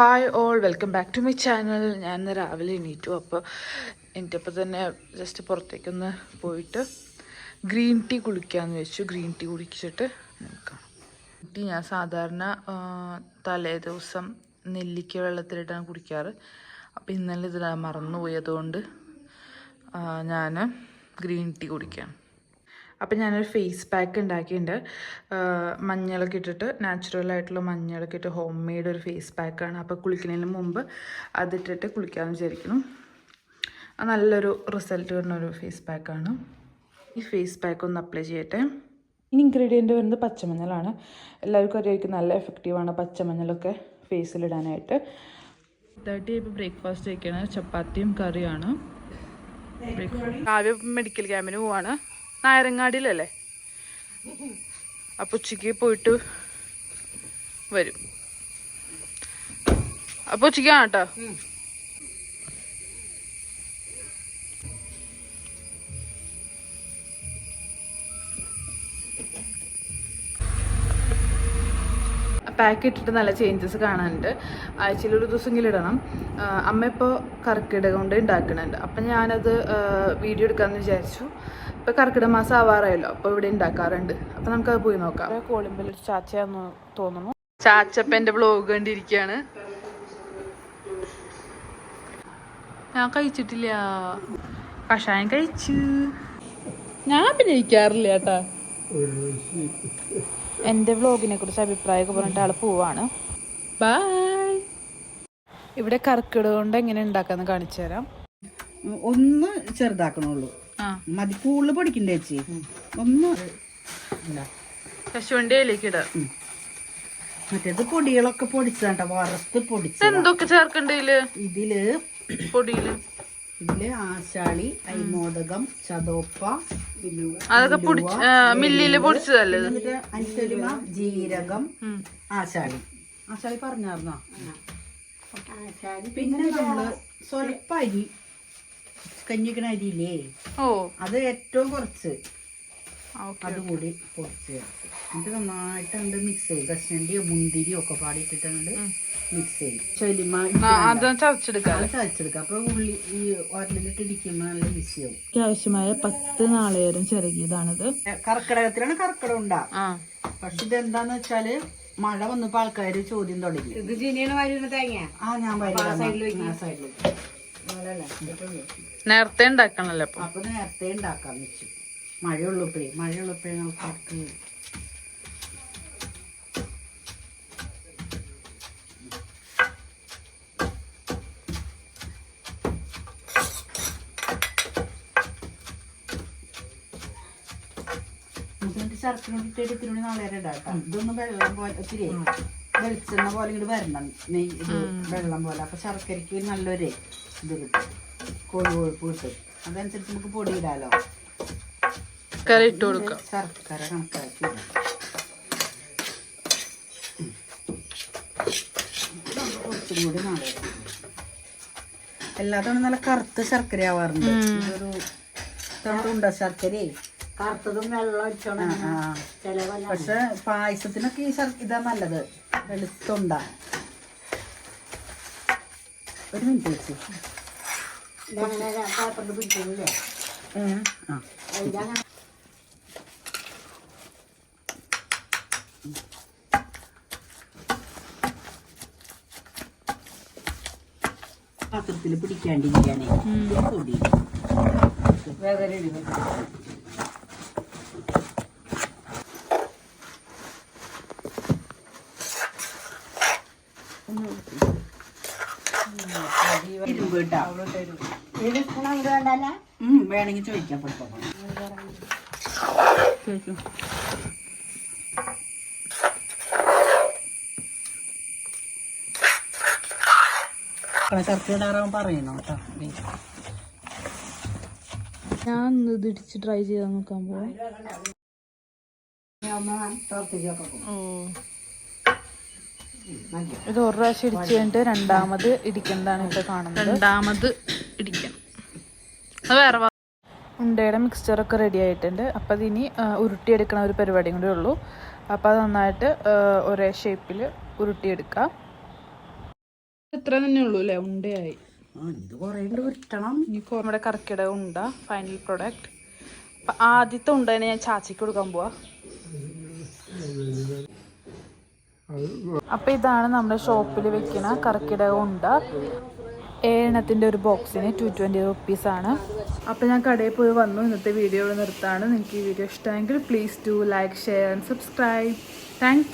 Hi all welcome back to my channel ഞാൻ ഇന്ന് രാവിലെ എണീറ്റു അപ്പോൾ എനിക്കപ്പോൾ തന്നെ ജസ്റ്റ് പുറത്തേക്കൊന്ന് പോയിട്ട് ഗ്രീൻ ടീ കുളിക്കാമെന്ന് വെച്ചു. ഗ്രീൻ ടീ കുടിച്ചിട്ട് നിൽക്കാം ടീ ഞാൻ സാധാരണ തലേ ദിവസം നെല്ലിക്ക വെള്ളത്തിലിട്ടാണ് കുടിക്കാറ്. അപ്പോൾ ഇന്നലെ ഇത് മറന്നുപോയി. അതുകൊണ്ട് ഞാൻ ഗ്രീൻ ടീ കുടിക്കാം അപ്പം ഞാനൊരു ഫേസ് പാക്ക് ഉണ്ടാക്കിയിട്ടുണ്ട്. മഞ്ഞളൊക്കെ ഇട്ടിട്ട് നാച്ചുറൽ ആയിട്ടുള്ള മഞ്ഞളൊക്കെ ഇട്ട് ഹോം മെയ്ഡ് ഒരു ഫേസ് പാക്കാണ് അപ്പോൾ കുളിക്കുന്നതിന് മുമ്പ് അതിട്ടിട്ട് കുളിക്കാമെന്ന് വിചാരിക്കുന്നു. നല്ലൊരു റിസൾട്ട് വരുന്ന ഒരു ഫേസ് പാക്കാണ് ഈ ഫേസ് പാക്ക് ഒന്ന് അപ്ലൈ ചെയ്യട്ടെ. ഇനി ഇൻഗ്രീഡിയന്റ് വരുന്നത് പച്ചമഞ്ഞളാണ്. എല്ലാവർക്കും അറിയാമായിരിക്കും നല്ല എഫക്റ്റീവാണ് പച്ചമഞ്ഞളൊക്കെ ഫേസിലിടാനായിട്ട് തേർട്ടി ഇപ്പോൾ ബ്രേക്ക്ഫാസ്റ്റ് കഴിക്കുകയാണ് ചപ്പാത്തിയും കറിയാണ്. ആദ്യം മെഡിക്കൽ ക്യാമ്പിന് പോവാണ്. നായരങ്ങാടിയിലല്ലേ? അപ്പൊ ഉച്ചയ്ക്ക് പോയിട്ട് വരും. അപ്പൊ ഉച്ചയ്ക്കാണ് കേട്ടോ. പാക്ക് ഇട്ടിട്ട് നല്ല ചേഞ്ചസ് കാണാനുണ്ട്. ആഴ്ചയിൽ ഒരു ദിവസമെങ്കിലും ഇടണം. അമ്മ ഇപ്പോൾ കർക്കിടക കൊണ്ട് ഉണ്ടാക്കുന്നുണ്ട് അപ്പം ഞാനത് വീഡിയോ എടുക്കാമെന്ന് വിചാരിച്ചു. ഇപ്പോൾ കർക്കിടക മാസം ആവാറായല്ലോ. അപ്പോൾ ഇവിടെ ഉണ്ടാക്കാറുണ്ട് അപ്പം നമുക്കത് പോയി നോക്കാം. കോളിമ്പിൽ ഒരു ചാച്ചയാന്ന് തോന്നുന്നു. ചാച്ചപ്പ എന്റെ വ്ലോഗ് കണ്ടിരിക്കുകയാണ് ഞാൻ കഴിച്ചിട്ടില്ല. കഷായം കഴിച്ചു. ഞാൻ പിന്നെ ഇരിക്കാറില്ല കേട്ടാ. എന്റെ വ്ളോഗിനെ കുറിച്ച് അഭിപ്രായമൊക്കെ പറഞ്ഞിട്ട് ആൾ പോവാണ്. ബൈ ഇവിടെ കർക്കിടക കൊണ്ട് എങ്ങനെ ഉണ്ടാക്കാന്ന് കാണിച്ചു തരാം. ഒന്ന് ചെറുതാക്കണുള്ളൂ. ആ. മതി കൂടുതൽ പൊടിക്കണ്ടേ ചേച്ചി? ഒന്ന്. കശുവണ്ടി അതിലേക്ക് ഇടാം. മറ്റേത് പൊടികളൊക്കെ പൊടിച്ചതാണ്ട വറുത്ത് പൊടിച്ച് എന്തൊക്കെ ചേർക്കണ്ടേ ഇതിൽ പൊടിയിൽ. ഇതിൽ ആശാളി അരിമോദകം ചതോപ്പ അതൊക്കെ മില്ലിൽ പൊടിച്ചതല്ലേ അനുസരിമ ജീരകം ആശാളി. ആശാളി പറഞ്ഞാർന്നോ പിന്നെ നമ്മൾ സ്വൽപ്പ അരി കഞ്ഞിക്കണ അരിയില്ലേ? ഓ. അത് ഏറ്റവും കുറച്ച്. അതുകൂടി പൊടിച്ച് ചേർക്കും എന്നിട്ട് നന്നായിട്ട് അങ്ങോട്ട് മിക്സ് ചെയ്യും. കശണ്ടിയോ മുന്തിരിയോ ഒക്കെ പാടിയിട്ടിട്ട് അങ്ങോട്ട് മിക്സ് ചെയ്യും. ചൊലിമ അത് ചതച്ചെടുക്കാം. അത് ചതച്ചെടുക്കുക അപ്പൊ ഉള്ളി ഈ ഓരലിട്ട് ഇടിക്കുമ്പോൾ നല്ല മിക്സ് ചെയ്യും. ആവശ്യമായ പത്ത് നാളേരം ചെറുകിയതാണിത്. കർക്കിടകത്തിലാണ് കർക്കിടകം ഉണ്ടാ ആ. പക്ഷെ ഇതെന്താന്ന് വെച്ചാൽ മഴ വന്നപ്പോ ആൾക്കാര് ചോദ്യം തുടങ്ങി. ഇത് ജിനിയാണ് വരുന്ന തേങ്ങ? ആ ഞാൻ സൈഡിലേക്ക്. നേരത്തെ ഉണ്ടാക്കണല്ലോ അപ്പൊ അപ്പൊ നേരത്തെ ഉണ്ടാക്കാൻ വെച്ചു മഴയുള്ളപ്പോഴേ മഴയുള്ളപ്പോഴേ ആൾക്കാർക്ക് ഇതിന്റെ ശർക്കര ഇട്ടിട്ട് ഇത്തിരി കൂടി നാളെ ഇടാട്ടോ ഇതൊന്ന് വെള്ളം പോലെ ഒത്തിരി വെളിച്ചെണ്ണ പോലെ ഇങ്ങോട്ട് വരണം. നെയ്യ് ഇത് വെള്ളം പോലെ. അപ്പൊ ശർക്കരയ്ക്ക് നല്ലൊരു ഇത് കിട്ടും. കോഴി കൊഴുപ്പ് കിട്ടും. അതനുസരിച്ച് നമുക്ക് പൊടി ഇടാലോ. കറി ഇട്ട് കൊടുക്കാം ശർക്കര കണക്കാക്കി. ഇടാം. ഇത് കുറച്ചും കൂടി നാളെ ഇടാം. നല്ല കറുത്ത ശർക്കര ആവാറുണ്ട് ഇതൊരു ശർക്കരയെ. കറുത്തതും വെള്ളം ഒഴിച്ചോണം പക്ഷെ പായസത്തിനൊക്കെ ഈ ശർക്ക ഇതാ നല്ലത്. വെളുത്തുണ്ട. ഒരു മിനിറ്റ് വെച്ച്. പേപ്പറിൽ പിടിക്കുന്നില്ലേ ആ. പാത്രത്തിൽ പിടിക്കാണ്ടിരിക്കാനേ. പൊടി. ഉം, വേണമെങ്കിൽ ചോദിക്കാം. പൊട്ടോ ചർച്ച ഇടാറാവും പറയണോ കേട്ടോ. ഞാൻ ഇത് ഇടിച്ച് ട്രൈ ചെയ്ത് നോക്കാൻ പോവാം. ഇത് ഒരു പ്രാവശ്യം ഇടിച്ചു കഴിഞ്ഞിട്ട് രണ്ടാമത് ഇടിക്കണ്ടാണ് ഇപ്പൊ കാണുന്നത്. രണ്ടാമത് ഇടിക്കണം. അത് വേറെ ഉണ്ടയുടെ മിക്സ്ചറൊക്കെ റെഡി ആയിട്ടുണ്ട്. അപ്പം അതിനി ഉരുട്ടിയെടുക്കണ ഒരു പരിപാടിയും കൂടെ ഉള്ളൂ. അപ്പോൾ അത് നന്നായിട്ട് ഒരേ ഷേപ്പിൽ ഉരുട്ടിയെടുക്കാം. ഇത്ര തന്നെ ഉള്ളൂ അല്ലേ? ഉണ്ടയായി. ഇത് കുറേ ഇനി നമ്മുടെ കറക്കിട ഉണ്ട ഫൈനൽ പ്രൊഡക്റ്റ് അപ്പം ആദ്യത്തെ ഉണ്ട ഞാൻ ചാച്ചിക്ക് കൊടുക്കാൻ പോവാ. അപ്പം ഇതാണ് നമ്മുടെ ഷോപ്പിൽ വെക്കുന്ന കറക്കിട ഉണ്ട. ഏഴെണ്ണത്തിന്റെ ഒരു ബോക്സിന് ടു ട്വന്റി റുപ്പീസാണ് അപ്പോൾ ഞാൻ കടയിൽ പോയി വന്നു. ഇന്നത്തെ വീഡിയോ നിർത്താണ്. നിങ്ങൾക്ക് ഈ വീഡിയോ ഇഷ്ടമെങ്കിൽ please to like share and subscribe thank